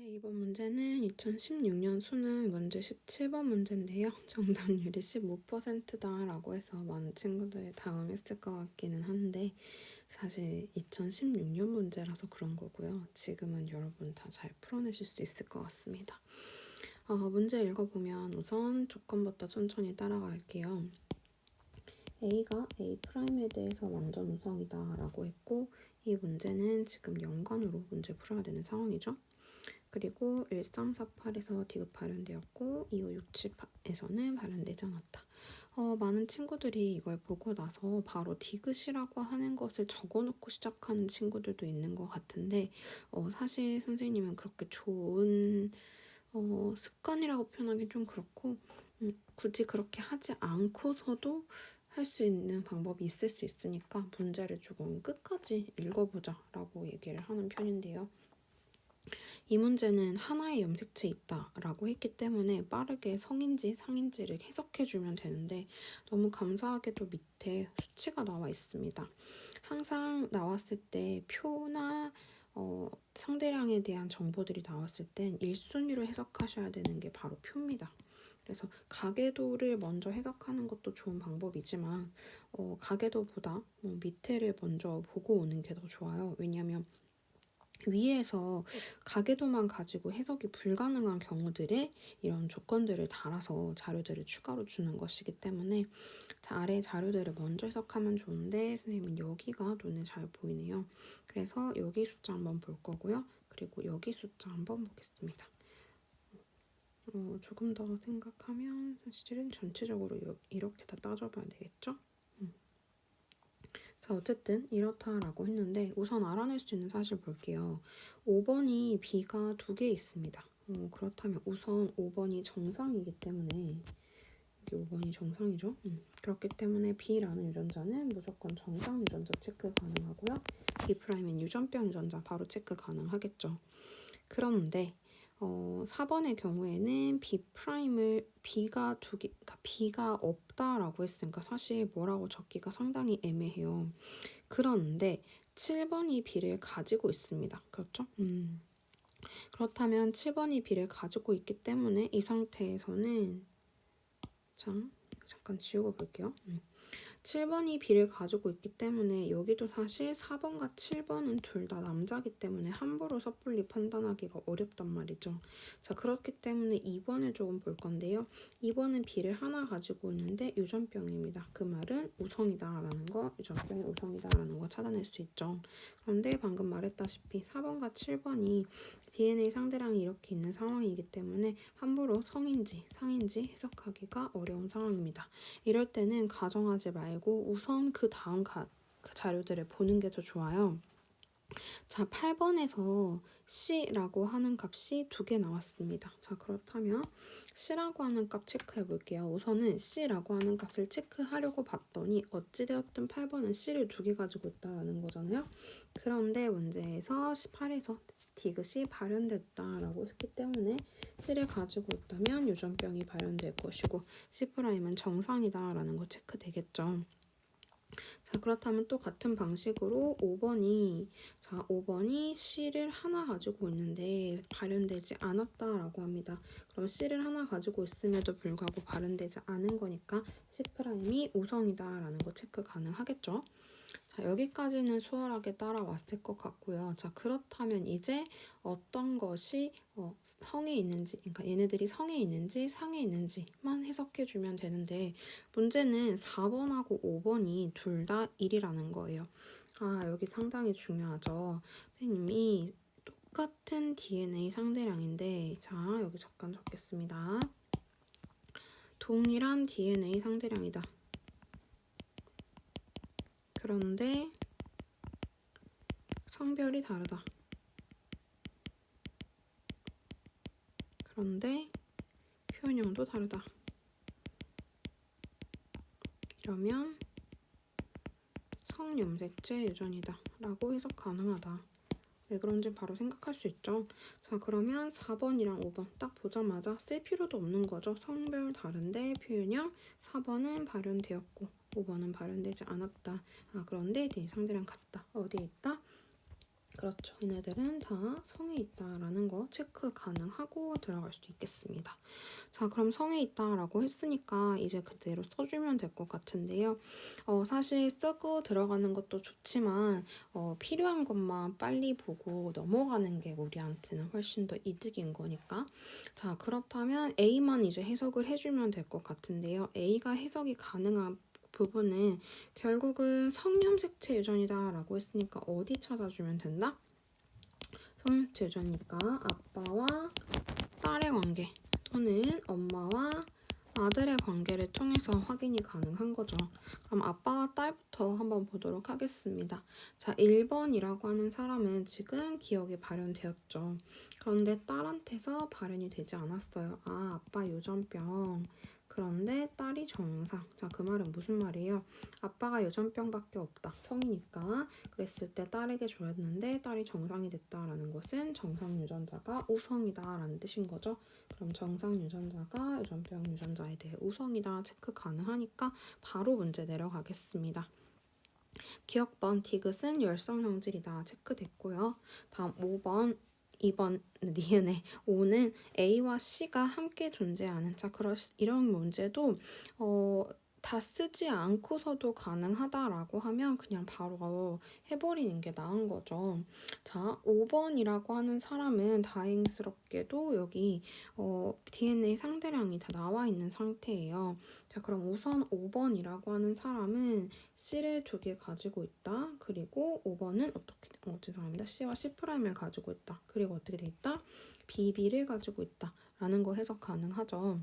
네, 이번 문제는 2016년 수능 문제 17번 문제인데요. 정답률이 15%다라고 해서 많은 친구들이 당황했을 것 같기는 한데 사실 2016년 문제라서 그런 거고요. 지금은 여러분 다 잘 풀어내실 수 있을 것 같습니다. 어, 문제 읽어보면 우선 조건부터 천천히 따라갈게요. A가 A'에 대해서 완전 우성이다 라고 했고 이 문제는 지금 연관으로 문제 풀어야 되는 상황이죠. 그리고 1348에서 디귿 발현되었고 2567에서는 발현되지 않았다. 어, 많은 친구들이 이걸 보고 나서 바로 디귿이라고 하는 것을 적어놓고 시작하는 친구들도 있는 것 같은데 어, 사실 선생님은 그렇게 좋은 어, 습관이라고 표현하기 좀 그렇고 음, 굳이 그렇게 하지 않고서도 할 수 있는 방법이 있을 수 있으니까 문제를 조금 끝까지 읽어보자 라고 얘기를 하는 편인데요. 이 문제는 하나의 염색체 있다 라고 했기 때문에 빠르게 성인지 상인지를 해석해주면 되는데 너무 감사하게도 밑에 수치가 나와 있습니다. 항상 나왔을 때 표나 어, 상대량에 대한 정보들이 나왔을 땐 1순위로 해석하셔야 되는 게 바로 표입니다. 그래서 가계도를 먼저 해석하는 것도 좋은 방법이지만 어, 가계도보다 뭐 밑에를 먼저 보고 오는 게 더 좋아요. 왜냐하면 위에서 가계도만 가지고 해석이 불가능한 경우들에 이런 조건들을 달아서 자료들을 추가로 주는 것이기 때문에 아래 자료들을 먼저 해석하면 좋은데 선생님은 여기가 눈에 잘 보이네요. 그래서 여기 숫자 한번 볼 거고요. 그리고 여기 숫자 한번 보겠습니다. 어, 조금 더 생각하면 사실은 전체적으로 이렇게 다 따져봐야 되겠죠? 자, 어쨌든 이렇다라고 했는데 우선 알아낼 수 있는 사실 볼게요. 5번이 B가 두 개 있습니다. 어, 그렇다면 우선 5번이 정상이기 때문에 여기 5번이 정상이죠. 음, 그렇기 때문에 B라는 유전자는 무조건 정상 유전자 체크 가능하고요. B'인 유전병 유전자 바로 체크 가능하겠죠. 그런데 어, 4번의 경우에는 B'을 B가 두 개, 그러니까 B가 없다라고 했으니까 사실 뭐라고 적기가 상당히 애매해요. 그런데 7번이 B를 가지고 있습니다. 그렇죠? 음. 그렇다면 7번이 B를 가지고 있기 때문에 이 상태에서는 자, 잠깐 지우고 볼게요. 음. 7번이 B를 가지고 있기 때문에 여기도 사실 4번과 7번은 둘 다 남자기 때문에 함부로 섣불리 판단하기가 어렵단 말이죠. 자 그렇기 때문에 2번을 조금 볼 건데요. 2번은 B를 하나 가지고 있는데 유전병입니다. 그 말은 우성이다라는 거, 유전병이 우성이다라는 거 찾아낼 수 있죠. 그런데 방금 말했다시피 4번과 7번이 DNA 상대량이 이렇게 있는 상황이기 때문에 함부로 성인지 상인지 해석하기가 어려운 상황입니다. 이럴 때는 가정하지 말고 우선 그 다음 가, 그 자료들을 보는 게 더 좋아요. 자, 8번에서 C라고 하는 값이 두 개 나왔습니다. 자, 그렇다면 C라고 하는 값 체크해 볼게요. 우선은 C라고 하는 값을 체크하려고 봤더니 어찌되었든 8번은 C를 두 개 가지고 있다는 거잖아요. 그런데 문제에서 18에서 디귿이 발현됐다라고 했기 때문에 C를 가지고 있다면 유전병이 발현될 것이고 C'은 정상이다라는 거 체크되겠죠. 자, 그렇다면 또 같은 방식으로 5번이 자, 5번이 C를 하나 가지고 있는데 발현되지 않았다라고 합니다. 그럼 C를 하나 가지고 있음에도 불구하고 발현되지 않은 거니까 C'이 우성이다라는 거 체크 가능하겠죠? 자, 여기까지는 수월하게 따라왔을 것 같고요. 자, 그렇다면 이제 어떤 것이 어, 성에 있는지, 그러니까 얘네들이 성에 있는지 상에 있는지만 해석해 주면 되는데 문제는 4번하고 5번이 둘 다 1이라는 거예요. 아, 여기 상당히 중요하죠. 선생님이 똑같은 DNA 상대량인데 자, 여기 잠깐 적겠습니다. 동일한 DNA 상대량이다. 그런데 성별이 다르다. 그런데 표현형도 다르다. 이러면 성염색체 유전이다 라고 해석 가능하다. 왜 그런지 바로 생각할 수 있죠. 자 그러면 4번이랑 5번 딱 보자마자 쓸 필요도 없는 거죠. 성별 다른데 표현형 4번은 발현되었고 5번은 발현되지 않았다. 아, 그런데 D 상대랑 같다. 어디에 있다? 그렇죠. 얘네들은 다 성에 있다라는 거 체크 가능하고 들어갈 수도 있겠습니다. 자, 그럼 성에 있다라고 했으니까 이제 그대로 써주면 될 것 같은데요. 어, 사실 쓰고 들어가는 것도 좋지만 어, 필요한 것만 빨리 보고 넘어가는 게 우리한테는 훨씬 더 이득인 거니까. 자, 그렇다면 A만 이제 해석을 해주면 될 것 같은데요. A가 해석이 가능한 부분은 결국은 성염색체 유전이다라고 했으니까 어디 찾아주면 된다? 성염색체 유전이니까 아빠와 딸의 관계 또는 엄마와 아들의 관계를 통해서 확인이 가능한 거죠. 그럼 아빠와 딸부터 한번 보도록 하겠습니다. 자, 1번이라고 하는 사람은 지금 기억이 발현되었죠. 그런데 딸한테서 발현이 되지 않았어요. 아, 아빠 유전병. 그런데 딸이 정상. 자, 그 말은 무슨 말이에요? 아빠가 유전병밖에 없다. 성이니까. 그랬을 때 딸에게 줘였는데 딸이 정상이 됐다라는 것은 정상 유전자가 우성이다라는 뜻인 거죠. 그럼 정상 유전자가 유전병 유전자에 대해 우성이다 체크 가능하니까 바로 문제 내려가겠습니다. 기억번 디귿은 열성 형질이다 체크됐고요. 다음 5번 2번 니은의 5는 A와 C가 함께 존재하는 자 그런 이런 문제도 어, 다 쓰지 않고서도 가능하다라고 하면 그냥 바로 해버리는 게 나은 거죠. 자, 5번이라고 하는 사람은 다행스럽게도 여기 어, DNA 상대량이 다 나와 있는 상태예요. 자, 그럼 우선 5번이라고 하는 사람은 C를 두 개 가지고 있다. 그리고 5번은 어떻게, 어, 죄송합니다. C와 C'을 가지고 있다. 그리고 어떻게 돼 있다? BB를 가지고 있다. 라는 거 해석 가능하죠.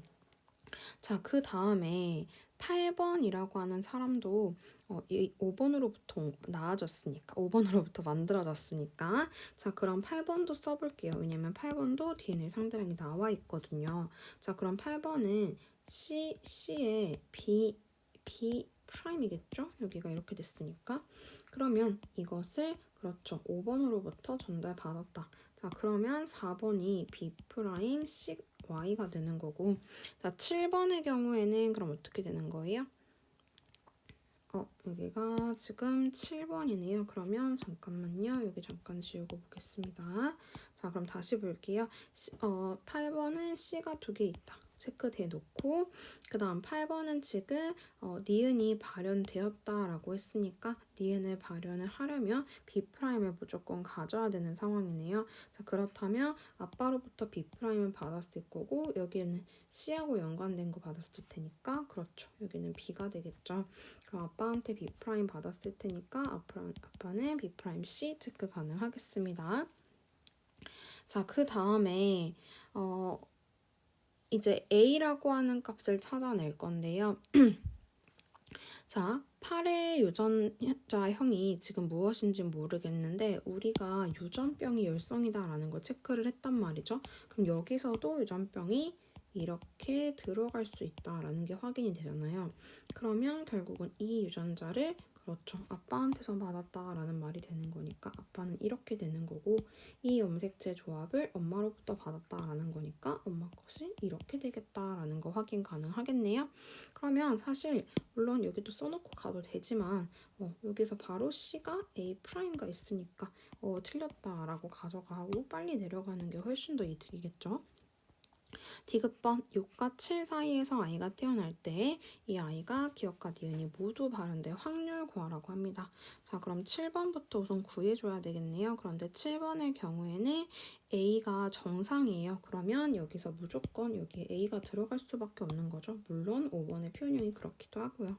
자, 그 다음에 8번이라고 하는 사람도 어, 이 5번으로부터 나아졌으니까 5번으로부터 만들어졌으니까 자 그럼 8번도 써볼게요. 왜냐면 8번도 DNA 상대량이 나와 있거든요. 자 그럼 8번은 C, C의 B, B 프라임이겠죠? 여기가 이렇게 됐으니까 그러면 이것을 그렇죠. 5번으로부터 전달받았다. 자 그러면 4번이 B 프라임 C y가 되는 거고 자 7번의 경우에는 그럼 어떻게 되는 거예요? 어 여기가 지금 7번이네요. 그러면 잠깐만요. 여기 잠깐 지우고 보겠습니다. 자 그럼 다시 볼게요. 어 8번은 C가 두 개 있다. 체크돼 놓고 그 다음 8번은 지금 어, 니은이 발현되었다라고 했으니까 니은을 발현을 하려면 B'을 무조건 가져야 되는 상황이네요. 자 그렇다면 아빠로부터 B'을 받았을 거고 여기는 C하고 연관된 거 받았을 테니까 그렇죠. 여기는 B가 되겠죠. 그럼 아빠한테 B' 받았을 테니까 아빠, 아빠는 B''C 체크 가능하겠습니다. 자, 그 다음에 어, 이제 a라고 하는 값을 찾아낼 건데요. 자, 8의 유전자형이 지금 무엇인지 모르겠는데 우리가 유전병이 열성이다라는 걸 체크를 했단 말이죠. 그럼 여기서도 유전병이 이렇게 들어갈 수 있다라는 게 확인이 되잖아요. 그러면 결국은 이 유전자를 그렇죠. 아빠한테서 받았다라는 말이 되는 거니까 아빠는 이렇게 되는 거고 이 염색체 조합을 엄마로부터 받았다라는 거니까 엄마 것이 이렇게 되겠다라는 거 확인 가능하겠네요. 그러면 사실 물론 여기도 써놓고 가도 되지만 어, 여기서 바로 C가 A'가 있으니까 어, 틀렸다라고 가져가고 빨리 내려가는 게 훨씬 더 이득이겠죠. 디귿번 6과 7 사이에서 아이가 태어날 때 이 아이가 기억과 니은이 모두 발현될 확률 구하라고 합니다. 자 그럼 7번부터 우선 구해줘야 되겠네요. 그런데 7번의 경우에는 A가 정상이에요. 그러면 여기서 무조건 여기 A가 들어갈 수밖에 없는 거죠. 물론 5번의 표현형이 그렇기도 하고요.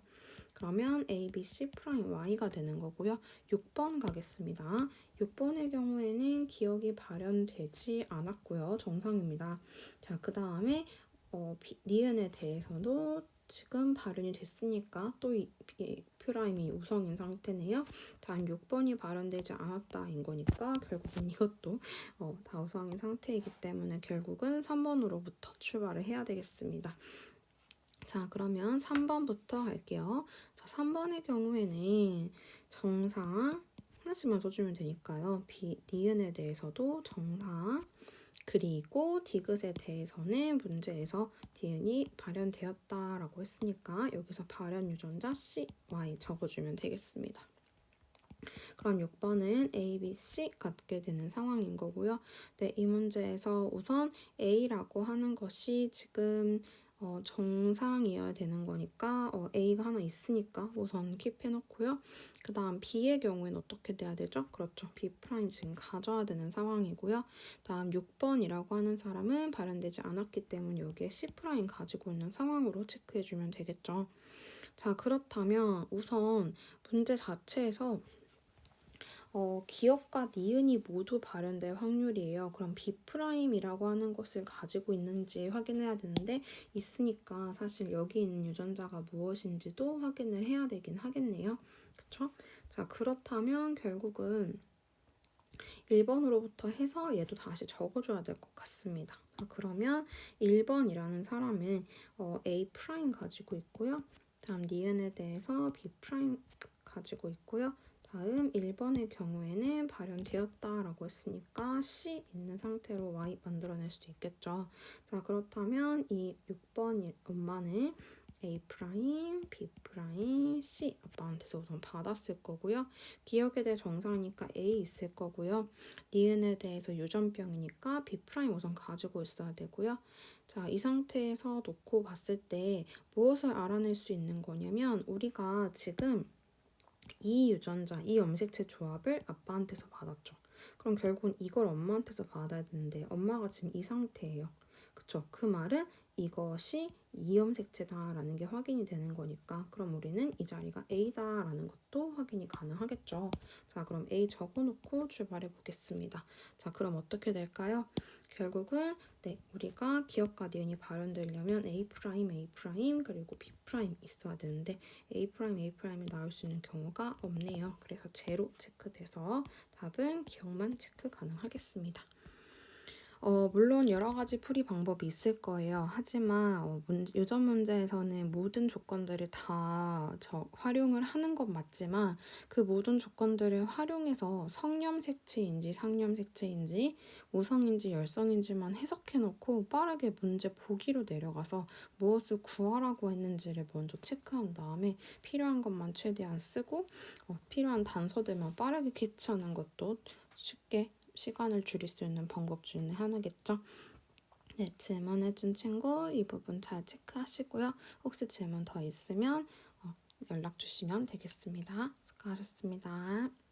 그러면 A, B, C 프라임 Y가 되는 거고요. 6번 가겠습니다. 6번의 경우에는 기억이 발현되지 않았고요. 정상입니다. 자, 그 다음에 어, 니은에 대해서도 지금 발현이 됐으니까 또 이, 이 프라임이 우성인 상태네요. 다음 6번이 발현되지 않았다인 거니까 결국은 이것도 어, 다 우성인 상태이기 때문에 결국은 3번으로부터 출발을 해야 되겠습니다. 자, 그러면 3번부터 할게요. 자, 3번의 경우에는 정상 하나씩만 써주면 되니까요. 비, 니은에 대해서도 정상 그리고 디귿에 대해서는 문제에서 디은이 발현되었다라고 했으니까 여기서 발현 유전자 C, Y 적어주면 되겠습니다. 그럼 6번은 A, B, C 갖게 되는 상황인 거고요. 네, 이 문제에서 우선 A라고 하는 것이 지금 어, 정상이어야 되는 거니까 어, A가 하나 있으니까 우선 킵해놓고요. 그 다음 B의 경우에는 어떻게 돼야 되죠? 그렇죠. B 프라임 지금 가져야 되는 상황이고요. 다음 6번이라고 하는 사람은 발현되지 않았기 때문에 여기에 C 프라임 가지고 있는 상황으로 체크해주면 되겠죠. 자 그렇다면 우선 문제 자체에서 어, 기업과 니은이 모두 발현될 확률이에요. 그럼 B'이라고 하는 것을 가지고 있는지 확인해야 되는데 있으니까 사실 여기 있는 유전자가 무엇인지도 확인을 해야 되긴 하겠네요. 그쵸? 자, 그렇다면 결국은 1번으로부터 해서 얘도 다시 적어줘야 될 것 같습니다. 자, 그러면 1번이라는 사람은 어, A' 가지고 있고요. 다음 니은에 대해서 B' 가지고 있고요. 다음 1번의 경우에는 발현되었다라고 했으니까 C 있는 상태로 Y 만들어낼 수 있겠죠. 자 그렇다면 이 6번 엄마는 A B C 아빠한테서 우선 받았을 거고요. 기억에 대해 정상이니까 A 있을 거고요. 니은에 대해서 유전병이니까 B 우선 가지고 있어야 되고요. 자, 이 상태에서 놓고 봤을 때 무엇을 알아낼 수 있는 거냐면 우리가 지금 이 유전자, 이 염색체 조합을 아빠한테서 받았죠. 그럼 결국은 이걸 엄마한테서 받아야 되는데 엄마가 지금 이 상태예요. 그쵸? 그 말은 이것이 이염색체다라는 게 확인이 되는 거니까 그럼 우리는 이 자리가 A다라는 것도 확인이 가능하겠죠. 자 그럼 A 적어놓고 출발해 보겠습니다. 자 그럼 어떻게 될까요? 결국은 네 우리가 기업과 니은이 발현되려면 A 프라임 A 프라임 그리고 B 프라임 있어야 되는데 A 프라임 A 프라임이 나올 수 있는 경우가 없네요. 그래서 제로 체크돼서 답은 기억만 체크 가능하겠습니다. 어, 물론 여러 가지 풀이 방법이 있을 거예요. 하지만 어, 문, 유전 문제에서는 모든 조건들을 다 저, 활용을 하는 건 맞지만 그 모든 조건들을 활용해서 성염색체인지 상염색체인지 우성인지 열성인지만 해석해 놓고 빠르게 문제 보기로 내려가서 무엇을 구하라고 했는지를 먼저 체크한 다음에 필요한 것만 최대한 쓰고 어, 필요한 단서들만 빠르게 캐치하는 것도 쉽게 시간을 줄일 수 있는 방법 중에 하나겠죠. 네, 질문해준 친구 이 부분 잘 체크하시고요. 혹시 질문 더 있으면 어, 연락 주시면 되겠습니다. 수고하셨습니다.